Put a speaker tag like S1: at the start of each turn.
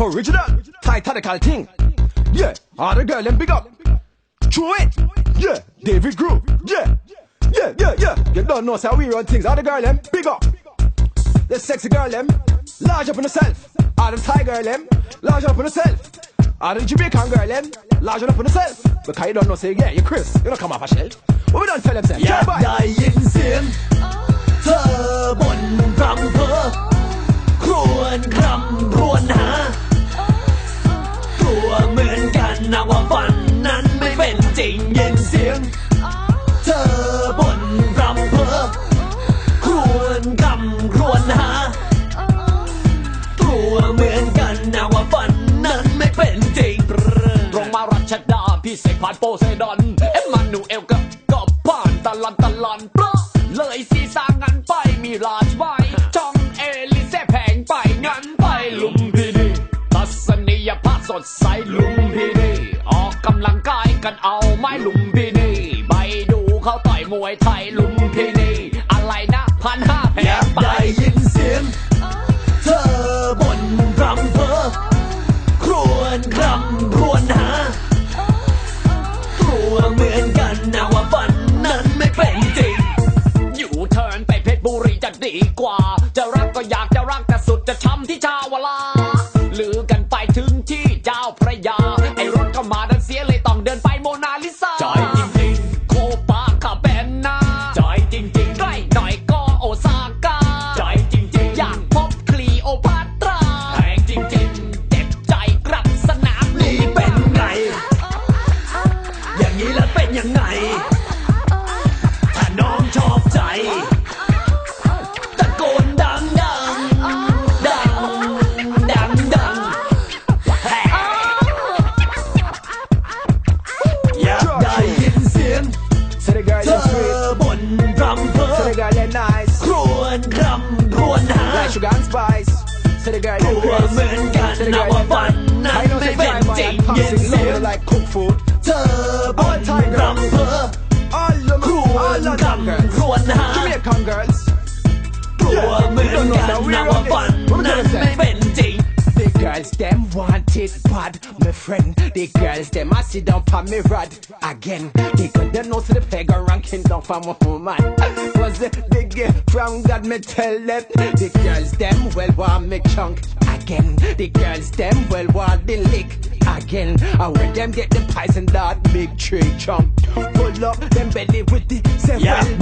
S1: Original, tight, titanical thing. Yeah, all the girl and big up. True it. Yeah, David Groove. Yeah, yeah, yeah, yeah. You don't know how we run things. All the girl them big up. The sexy girl them large up on herself. All the Thai girl them large up on herself. All the Jamaican girl them large up on herself. Because you don't know say yeah, you Chris. You don't come off a shelf. What we don't tell them say? Yeah,
S2: yeah dying sim. Oh. ว่าฝันนั้นไม่เป็นจริงยินเสียง เธอบนรำเพอครวญคำครวญหากลัวเหมือนกันนะว่าฝันนั้นไม่เป็นจริง
S3: ตรงมารัชดาพี่เสกผ่านโปไซดอน เอ็มมานูเอลก็ก็ผ่านตะลันตะลันเปลอเลยซีสางงันไปมีราช กกำลังกายกันเอาไม้ลุมพินีไปดูเขาต่อยมวยไทยลุมพินีอะไรนะพันห้าแผ
S2: อยางก
S3: ไป
S2: ได้ยินเสียง เธอบนรำเพอครวญครำครวญหากลัวเหมือนกันนะว่าฝันนั้นไม่เป็นจริง
S3: อยู่เทิร์นไปเพชรบุรีจะดีกว่า จะรักก็อยากจะรักแต่สุดจะช้ำที่ชาวลา
S1: girl them nice.
S2: ครวญครำครวญหา
S1: Like sugar and spice. Say the girl
S2: ก
S1: them
S2: ลัวเหมือนกัน
S1: Say the
S2: นะ
S1: girl
S2: ว่า
S1: them
S2: ฝันนั้น
S1: I know
S2: ไม่
S1: say
S2: เป็น
S1: fly
S2: จริ
S1: boy
S2: ง
S1: and
S2: ยิน
S1: passing
S2: เสียง
S1: love like cook food.
S2: เธอบนรำเพอ
S1: All them,
S2: ครว
S1: all
S2: ญ
S1: of
S2: ค
S1: them ำ girls.
S2: ครวญหา
S1: Jamaican girls.
S2: กลัวเหมือนกันนะว่าฝันนั้น
S1: girls them want it bad, my friend. The girls them I sit down for me rod again. They girl them know to the peg and ranking down for my woman. Was the gift from God me tell them. The girls them well want me chunk again. The girls them well want the lick again. And when them get the pies and that big tree chunk, pull up them belly with the say
S2: อ